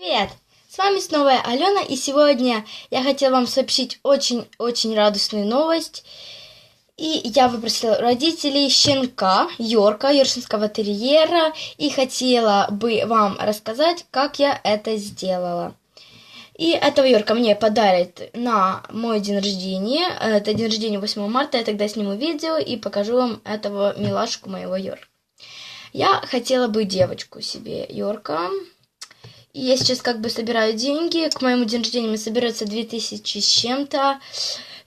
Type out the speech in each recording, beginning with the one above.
Привет! С вами снова Алена, и сегодня я хотела вам сообщить очень-очень радостную новость. И я выпросила родителей щенка Йорка, йоршинского терьера, и хотела бы вам рассказать, как я это сделала. И этого Йорка мне подарят на мой день рождения. Это день рождения 8 марта, я тогда сниму видео и покажу вам этого милашку моего Йорка. Я хотела бы девочку себе Йорка. Я сейчас как бы собираю деньги. К моему день рождения мне соберется 2000 с чем-то.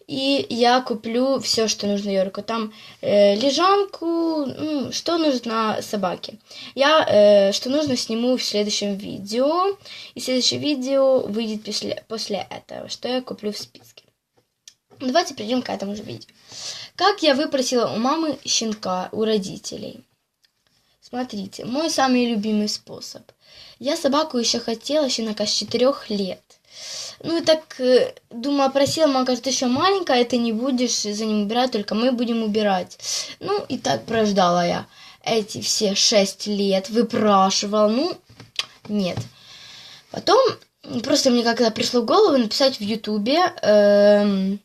И я куплю все, что нужно Йорку. Там э, лежанку, ну, что нужно собаке. Я э, что нужно сниму в следующем видео. И следующее видео выйдет после, после этого, что я куплю в списке. Давайте перейдем к этому же видео. Как я выпросила у мамы щенка, у родителей. Смотрите, мой самый любимый способ. Я собаку еще хотела, щенка с 4 лет. Ну и так, э, думаю, просила, мама говорит, ты еще маленькая, ты не будешь за ним убирать, только мы будем убирать. Ну и так прождала я эти все 6 лет, выпрашивала, ну, нет. Потом просто мне как-то пришло в голову написать в Ютубе, э,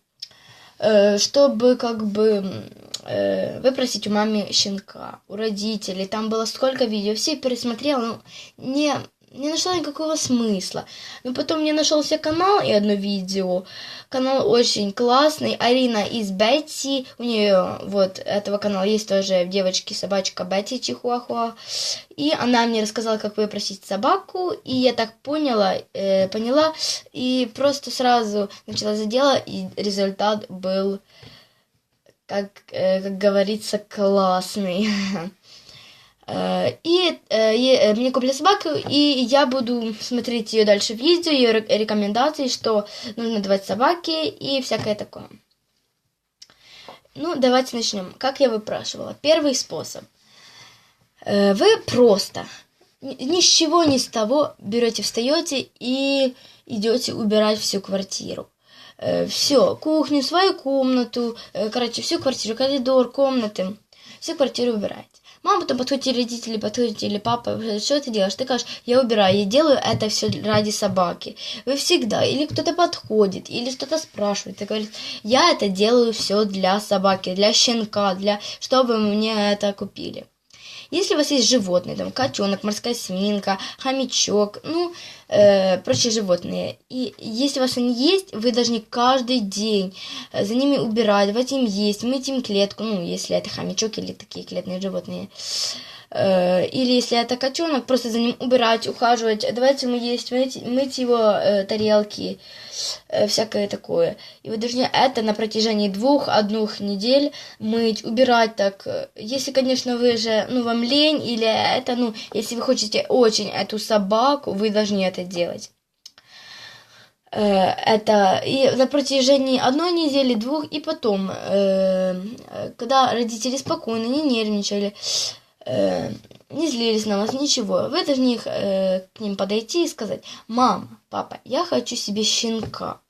э, чтобы как бы э, выпросить у мамы щенка, у родителей. Там было сколько видео, все пересмотрела, но не, не нашла никакого смысла. Но потом мне нашелся канал и одно видео. Канал очень классный. Арина из Бетти. У нее вот этого канала есть тоже девочки собачка Бетти Чихуахуа. И она мне рассказала, как выпросить собаку. И я так поняла, э, поняла. И просто сразу начала за дело. И результат был как, э, как говорится, классный. Э, и э, мне купили собаку, и я буду смотреть ее дальше в видео, ее рекомендации, что нужно давать собаке и всякое такое. Ну, давайте начнем. Как я выпрашивала? Первый способ. Вы просто ни с чего, ни с того берете, встаете и идете убирать всю квартиру. Э, все, кухню, свою комнату, э, короче, всю квартиру, коридор, комнаты, всю квартиру убирать. Мама потом подходит, или родители подходят, или папа, что ты делаешь? Ты говоришь, я убираю, я делаю это все ради собаки. Вы всегда, или кто-то подходит, или кто-то спрашивает, и говорит, я это делаю все для собаки, для щенка, для, чтобы мне это купили. Если у вас есть животные, там котенок, морская свинка, хомячок, ну, э, прочие животные, и если у вас они есть, вы должны каждый день э, за ними убирать, давать им есть, мыть им клетку, ну, если это хомячок или такие клетные животные. Э, или если это котенок, просто за ним убирать, ухаживать, давать ему есть, мыть, мыть его э, тарелки, э, всякое такое. И вы должны это на протяжении двух, одних недель мыть, убирать так. Если, конечно, вы же, ну, вам лень, или это, ну, если вы хотите очень эту собаку, вы должны это делать это и на протяжении одной недели, двух, и потом, э, когда родители спокойно, не нервничали, э, не злились на вас, ничего. Вы должны э, к ним подойти и сказать, мама, папа, я хочу себе щенка.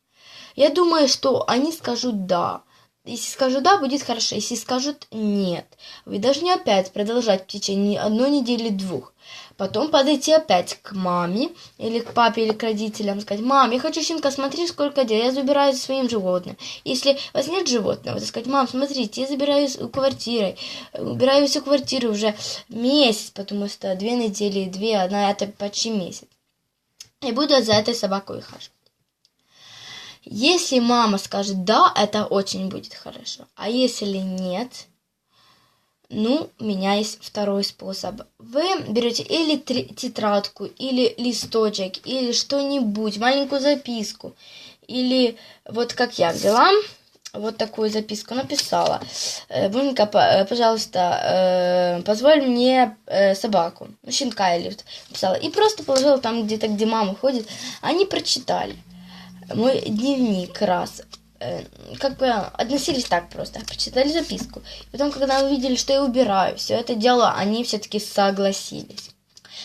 Я думаю, что они скажут да. Если скажут да, будет хорошо. Если скажут нет, вы должны опять продолжать в течение одной недели, двух. Потом подойти опять к маме или к папе или к родителям, сказать, мам, я хочу щенка, смотри, сколько дел, я забираю своим животным. Если у вас нет животного, то сказать, мам, смотрите, я забираю квартирой, убираю всю квартиру уже месяц, потому что две недели, две, одна, это почти месяц. И буду за этой собакой хожу. Если мама скажет да, это очень будет хорошо. А если нет, ну, у меня есть второй способ. Вы берете или тетрадку, или листочек, или что-нибудь, маленькую записку. Или вот как я взяла, вот такую записку написала. «Э, Бунька, э, пожалуйста, э, позволь мне собаку, щенка или написала. И просто положила там где-то, где мама ходит. Они прочитали мой дневник раз. Э, как бы относились так просто, прочитали записку. И потом, когда увидели, что я убираю все это дело, они все-таки согласились.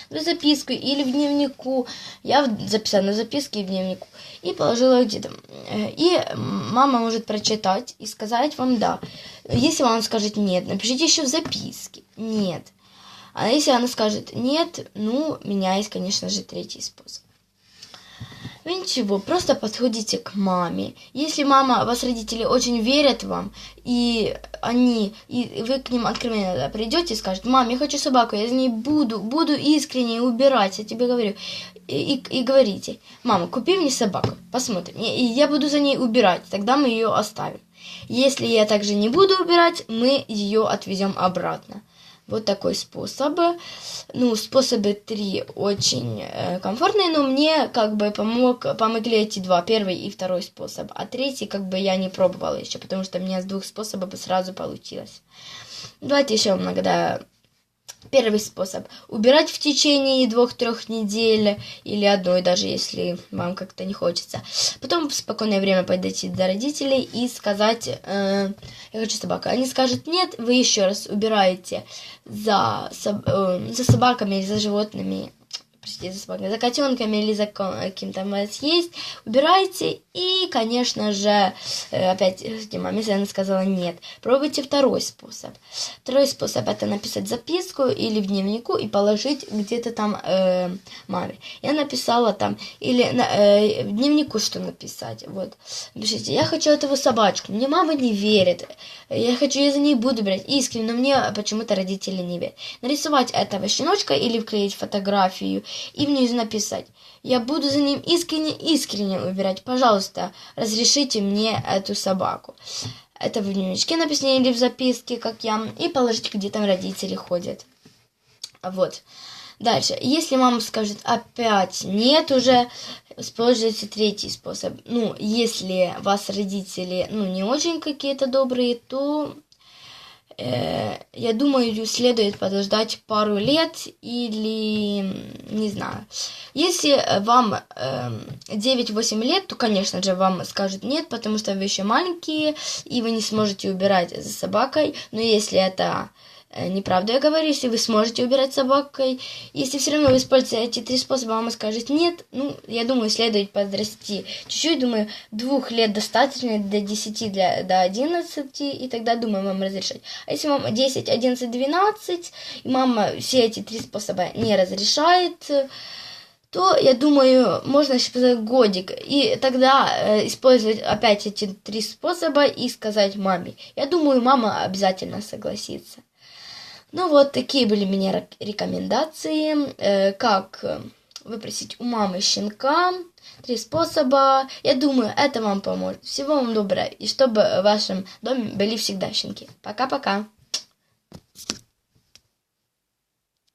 В записку или в дневнику. Я записала на записке и в дневнику. И положила где-то. Э, и мама может прочитать и сказать вам да. Если вам скажет нет, напишите еще в записке. Нет. А если она скажет нет, ну, у меня есть, конечно же, третий способ. Вы ничего, просто подходите к маме. Если мама, вас родители очень верят вам, и они, и вы к ним откровенно придете и скажете, мам, я хочу собаку, я за ней буду, буду искренне убирать, я тебе говорю. И, и, и говорите, мама, купи мне собаку, посмотрим, и я буду за ней убирать, тогда мы ее оставим. Если я также не буду убирать, мы ее отвезем обратно. Вот такой способ. Ну, способы три очень э, комфортные, но мне как бы помог, помогли эти два, первый и второй способ. А третий как бы я не пробовала еще, потому что у меня с двух способов сразу получилось. Давайте еще иногда Первый способ. Убирать в течение двух-трех недель или одной, даже если вам как-то не хочется. Потом в спокойное время подойти до родителей и сказать, э, я хочу собаку. Они скажут нет, вы еще раз убираете за, э, за собаками или за животными простите за собаками, за котенками или за каким-то у вас есть, убирайте. И, конечно же, э, опять маме она сказала нет. Пробуйте второй способ. Второй способ это написать записку или в дневнику и положить где-то там э, маме. Я написала там, или э, в дневнику что написать. Вот. Пишите, я хочу эту собачку. Мне мама не верит. Я хочу, я за ней буду брать искренне, но мне почему-то родители не верят. Нарисовать этого щеночка или вклеить фотографию и внизу написать «Я буду за ним искренне-искренне убирать. Пожалуйста, разрешите мне эту собаку». Это в дневничке написано или в записке, как я, и положить, где там родители ходят. Вот. Дальше. Если мама скажет опять нет уже, используйте третий способ. Ну, если вас родители, ну, не очень какие-то добрые, то я думаю, следует подождать пару лет или, не знаю. Если вам 9-8 э, лет, то, конечно же, вам скажут нет, потому что вы еще маленькие, и вы не сможете убирать за собакой. Но если это Э, неправду я говорю, если вы сможете убирать собакой. Если все равно вы используете эти три способа, мама скажет нет, ну, я думаю, следует подрасти чуть-чуть, думаю, двух лет достаточно, до 10, для, до 11, и тогда, думаю, мама разрешать. А если мама 10, 11, 12, и мама все эти три способа не разрешает, то, я думаю, можно еще годик. И тогда э, использовать опять эти три способа и сказать маме. Я думаю, мама обязательно согласится. Ну вот, такие были у меня рекомендации, э, как э, выпросить у мамы щенка. Три способа. Я думаю, это вам поможет. Всего вам доброго. И чтобы в вашем доме были всегда щенки. Пока-пока.